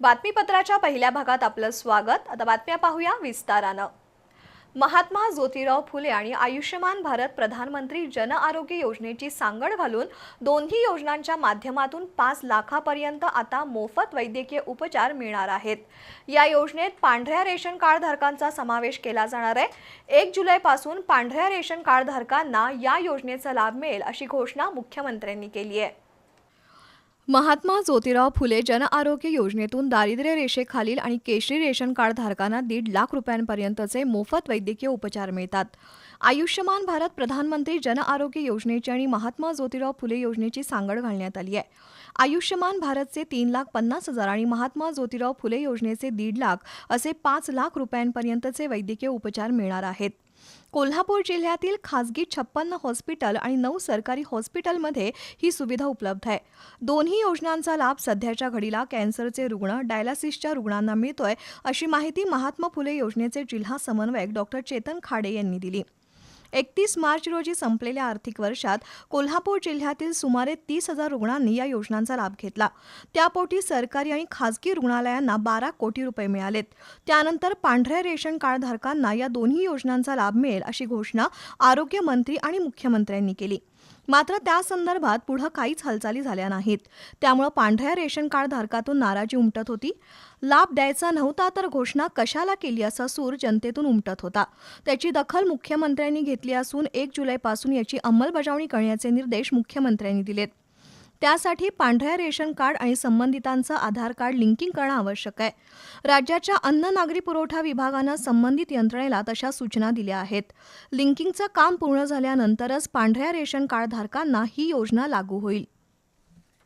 बातमीपत्राच्या पहिल्या भागात आपलं स्वागत. आता बातम्या पाहूया विस्तारानं. महात्मा ज्योतिराव फुले आणि आयुष्यमान भारत प्रधानमंत्री जन आरोग्य योजनेची सांगड घालून दोन्ही योजनांच्या माध्यमातून पाच लाखापर्यंत आता मोफत वैद्यकीय उपचार मिळणार आहेत. या योजनेत पांढऱ्या रेशन कार्डधारकांचा समावेश केला जाणार आहे. एक जुलैपासून पांढऱ्या रेशन कार्डधारकांना या योजनेचा लाभ मिळेल अशी घोषणा मुख्यमंत्र्यांनी केली आहे. महात्मा ज्योतिराव फुले जन आरोग्य योजनेतून दारिद्र्य रेषेखालील आणि केशरी रेशन कार्ड धारकांना दीड लाख रुपयांपर्यंतचे मोफत वैद्यकीय उपचार मिळतात. आयुष्यमान भारत प्रधानमंत्री जन आरोग्य योजनेची आणि महात्मा ज्योतिराव फुले योजनेची सांगड घालण्यात आली आहे. आयुष्यमान भारतचे तीन लाख पन्नास हजार आणि महात्मा ज्योतिराव फुले योजनेचे दीड लाख असे पाच लाख रुपयांपर्यंतचे वैद्यकीय उपचार मिळणार आहेत. कोल्हापूर जिल्ह्यातील खासगी छप्पन्न हॉस्पिटल आणि नऊ सरकारी हॉस्पिटलमध्ये ही सुविधा उपलब्ध आहे. दोन्ही योजनांचा लाभ सध्याच्या घडीला कॅन्सरचे रुग्ण डायलासिसच्या रुग्णांना मिळतोय अशी माहिती महात्मा फुले योजनेचे जिल्हा समन्वयक डॉक्टर चेतन खाडे यांनी दिली. एकतीस मार्च रोजी संपलेल्या आर्थिक वर्षात कोल्हापूर जिल्ह्यातील सुमारे तीस हजार रुग्णांनी या योजनांचा लाभ घेतला. त्यापोटी सरकारी आणि खासगी रुग्णालयांना बारा कोटी रुपये मिळालेत. त्यानंतर पांढऱ्या रेशन कार्डधारकांना या दोन्ही योजनांचा लाभ मिळेल अशी घोषणा आरोग्यमंत्री आणि मुख्यमंत्र्यांनी केली. मात्र त्या संदर्भात पुढं काहीच हालचाली झाल्या नाहीत. त्यामुळं पांढऱ्या रेशन कार्ड धारकातून नाराजी उमटत होती. लाभ द्यायचा नव्हता तर घोषणा कशाला केली असा सूर जनतेतून उमटत होता. त्याची दखल मुख्यमंत्र्यांनी घेतली असून एक जुलैपासून याची अंमलबजावणी करण्याचे निर्देश मुख्यमंत्र्यांनी दिलेत. त्यासाठी पांढऱ्या रेशन कार्ड आणि संबंधितांचं आधार कार्ड लिंकिंग करणं आवश्यक आहे. राज्याच्या अन्न नागरी पुरवठा विभागानं संबंधित यंत्रणेला तशा सूचना दिल्या आहेत. लिंकिंगचं काम पूर्ण झाल्यानंतरच पांढऱ्या रेशन कार्डधारकांना ही योजना लागू होईल.